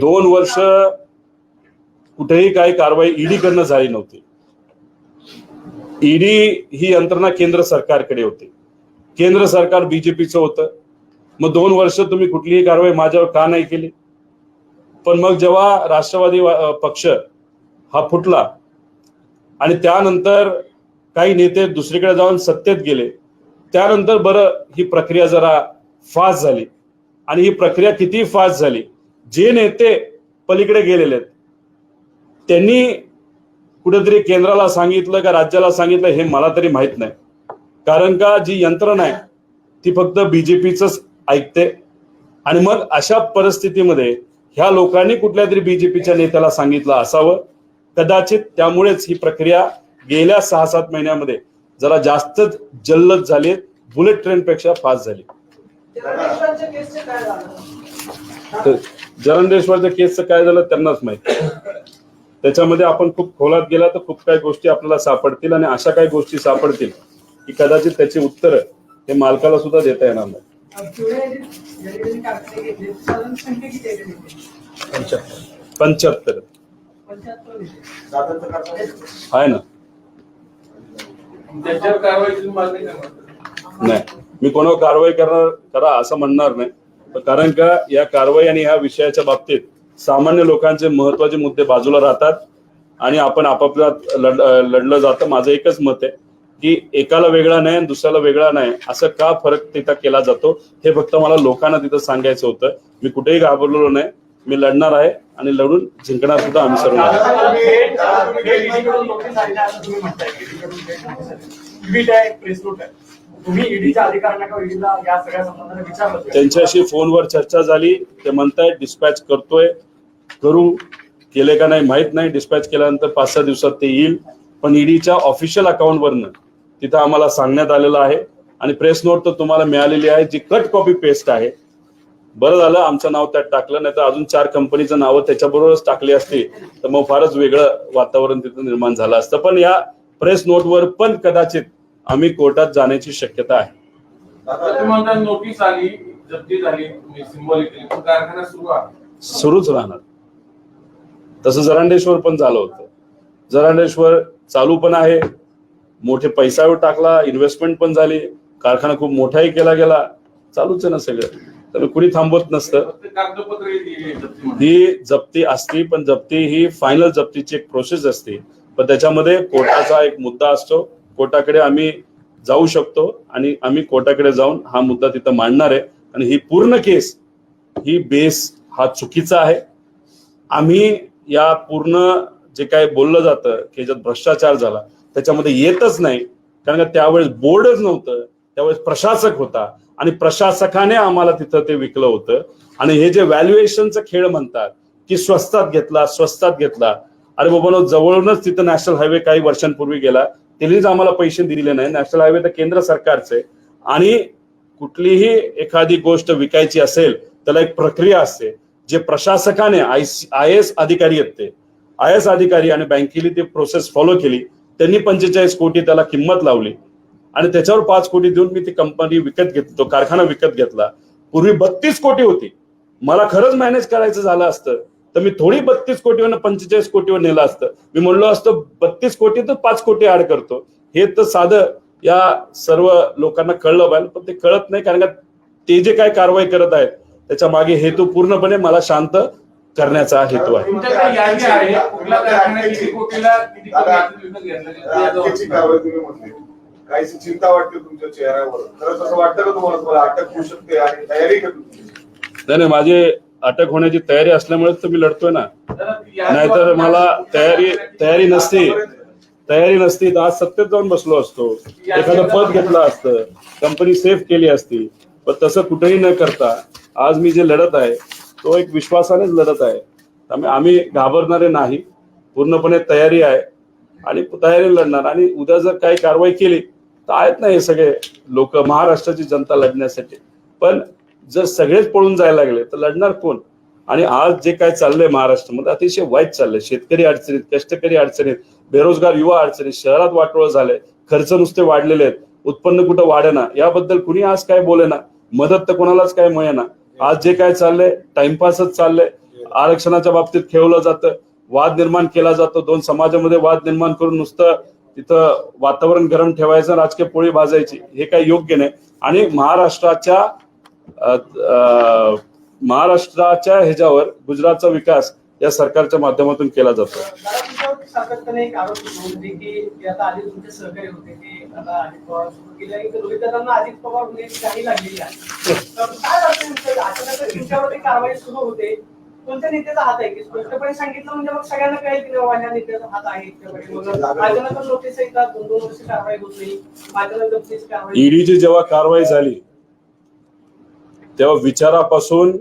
दोन वर्ष कुठेही काही कारवाई ईडी कडनं झाली नव्हती. ईडी ही यंत्रणा केंद्र सरकारकडे होती. केंद्र सरकार बीजेपीचं होतं. मग दोन वर्ष तुम्ही कुठलीही कारवाई माझ्यावर का नाही केली? पण मग जेव्हा राष्ट्रवादी पक्ष हा फुटला आणि त्यानंतर काही नेते दुसरीकडे जाऊन सत्तेत गेले त्यानंतर बरं ही प्रक्रिया जरा फास्ट झाली. आणि ही प्रक्रिया किती फास्ट झाली जे नेते पलीकडे गेलेले आहेत त्यांनी कुठेतरी केंद्राला सांगितलं का राज्याला सांगितलं हे मला तरी माहीत नाही. कारण का जी यंत्रणा आहे ती फक्त बीजेपीच ऐकते. आणि मग अशा परिस्थितीमध्ये ह्या लोकांनी कुठल्या तरी बीजेपीच्या नेत्याला सांगितलं असावं? कदाचित त्यामुळेच ही प्रक्रिया गेल्या सहा सात महिन्यामध्ये जरा जास्तच जल्लद झाली बुलेट ट्रेनपेक्षा फास्ट झाली जगदीश्वरांच्या केसचे काय झालं तर जरंडेश्वरच्या केसचं काय झालं त्यांनाच माहिती. त्याच्यामध्ये आपण खूप खोलात गेला तर खूप काही गोष्टी आपल्याला सापडतील आणि अशा काही गोष्टी सापडतील की कदाचित त्याची उत्तर हे मालकाला सुद्धा देता येणार नाही? पंच्याहत्तर. आहे ना. नाही. मी कोणावर कारवाई करणार करा असं म्हणणार नाही. कारण का या कारवाई आणि ह्या विषयाच्या बाबतीत सामान्य लोकांचे महत्त्वाचे मुद्दे बाजूला राहतात आणि आपण आपापल्यात लढ लढलं जातं. माझं एकच मत आहे की एकाला वेगळा नाही आणि दुसऱ्याला वेगळा नाही असं का फरक तिथं केला जातो हे फक्त मला लोकांना तिथं सांगायचं होतं. मी कुठेही घाबरलेलो नाही. मी लढणार आहे आणि लढून जिंकणार सुद्धा आम्ही सर्व. तुम्ही ईडीच्या अधिकाऱ्यांना किंवा ईडीला या सगळ्या संबंधाने विचारलं त्यांच्याशी फोनवर चर्चा झाली. ते म्हणतायत डिस्पॅच करतोय. करू केले का नाही माहीत नाही. डिस्पॅच केल्यानंतर पाच सहा दिवसात ते येईल. पण ईडीच्या ऑफिशियल अकाउंटवरनं तिथं आम्हाला सांगण्यात आलेलं आहे. आणि प्रेस नोट तर तुम्हाला मिळालेली आहे जी कट कॉपी पेस्ट आहे. बरं झालं आमचं नाव त्यात टाकलं. नाही तर अजून चार कंपनीचं नावं त्याच्याबरोबरच टाकली असती. तर मग फारच वेगळं वातावरण तिथं निर्माण झालं असतं. पण या प्रेस नोटवर पण कदाचित आम्ही कोर्टात जाण्याची शक्यता आहे. नोटीस आली जप्ती झाली तुम्ही सिम्बॉलिकली पण कारखाना सुरू आहे. सुरूच राहणार. तसं जरांडेश्वर पण झालं होतं. जरांडेश्वर चालू पण आहे. मोठे पैसा टाकला इन्व्हेस्टमेंट पण झाली. कारखाना खूप मोठाही केला गेला. चालूच आहे ना सगळं. तर कुणी थांबवत नसतं. ही जप्ती असती पण जप्ती ही फायनल जप्तीची एक प्रोसेस असते. पण त्याच्यामध्ये कोर्टाचा एक मुद्दा असतो. कोर्टाकडे आम्ही जाऊ शकतो आणि आम्ही कोर्टाकडे जाऊन हा मुद्दा तिथं मांडणार आहे. आणि ही पूर्ण केस ही बेस हा चुकीचा आहे. आम्ही या पूर्ण जे काय बोललं जातं की ज्यात भ्रष्टाचार झाला त्याच्यामध्ये येतच नाही. कारण का त्यावेळेस बोर्डच नव्हतं त्यावेळेस प्रशासक होता. आणि प्रशासकाने आम्हाला तिथं ते विकलं होतं. आणि हे जे व्हॅल्युएशनचा खेळ म्हणतात की स्वस्तात घेतला स्वस्तात घेतला. अरे बाबा जवळूनच तिथं नॅशनल हायवे काही वर्षांपूर्वी गेला. त्यांनीच आम्हाला पैसे दिले नाही नॅशनल हायवे तर केंद्र सरकारचे. आणि कुठलीही एखादी गोष्ट विकायची असेल त्याला एक प्रक्रिया असते जे प्रशासकाने आय आय एस अधिकारी आहेत ते. आय एस अधिकारी आणि बँकेने ती प्रोसेस फॉलो केली. त्यांनी पंचेचाळीस कोटी त्याला किंमत लावली. आणि त्याच्यावर पाच कोटी देऊन मी ती कंपनी विकत घेतली तो कारखाना विकत घेतला. पूर्वी बत्तीस कोटी होती. मला खरंच मॅनेज करायचं झालं असतं. तर मी थोडी बत्तीस कोटीवर पंचेचाळीस कोटीवर नेलं असतं. मी म्हणलो असतं बत्तीस कोटी तर पाच कोटी ऍड करतो. हे तर साधं या सर्व लोकांना कळलं पाहिजे पण ते कळत नाही कारण का ते जे काय कारवाई करत आहेत त्याच्यामागे हेतू पूर्णपणे मला शांत करण्याचा हेतू आहे. काहीशी चिंता वाटते तुमच्या चेहऱ्यावर. खरंच असं वाटतं का तुम्हाला? तुम्हाला अटक होऊ शकते आणि तयारी का तुमची नाही नाही माझी अटक होण्याची तयारी असल्यामुळेच तर मी लढतोय ना. नाहीतर मला तयारी तयारी नसती. तयारी नसती तर आज सत्तेत जाऊन बसलो असतो. एखादं पद घेतलं असतं. कंपनी सेफ केली असती. पण तसं कुठेही न करता आज मी जे लढत आहे तो एक विश्वासानेच लढत आहे. त्यामुळे आम्ही घाबरणारे नाही. पूर्णपणे तयारी आहे. आणि तयारी लढणार. आणि उद्या जर काही कारवाई केली तर आहेत ना हे सगळे लोक महाराष्ट्राची जनता लढण्यासाठी. पण जर सगळेच पळून जायला लागले तर लढणार कोण? आणि आज जे काय चाललंय महाराष्ट्रामध्ये अतिशय वाईट चाललंय. शेतकरी अडचणीत कष्टकरी अडचणीत बेरोजगार युवा अडचणीत शहरात वाटोळ झाले खर्च नुसते वाढलेले आहेत उत्पन्न कुठं वाढेना याबद्दल कुणी आज काय बोलेना? मदत तर कोणालाच काय मिळेना. आज जे काय चाललंय टाइमपासच चाललंय. आरक्षणाच्या बाबतीत खेळवलं जातं वाद निर्माण केला जातो. दोन समाजामध्ये वाद निर्माण करून नुसतं तिथं वातावरण गरम ठेवायचं राजकीय पोळी भाजायची हे काही योग्य नाही. आणि महाराष्ट्राच्या महाराष्ट्राच्या ह्याच्यावर गुजरातचा विकास या सरकारच्या माध्यमातून केला जातो. सातत्याने एक आरोप होतो म्हणजे की ते आता आधी तुमचे सहकारी होते ते आता अजित पवार सुरू केले आणि ते रोहित दादांना अजित पवार होण्याची काही लागलेली आहे तर काय वाटतं अचानक तुमच्यावरती कारवाई सुरू होते कोणत्या नेत्याचा हात आहे की स्पष्टपणे सांगितलं म्हणजे मग सगळ्यांना कळेल की बाबा ह्या नेत्याचा हात आहे अचानक नोटीस येतात दोन दोन वर्ष कारवाई होत नाही अचानक कारवाई ईडीची जेव्हा कारवाई झाली तेव्हा विचारापासून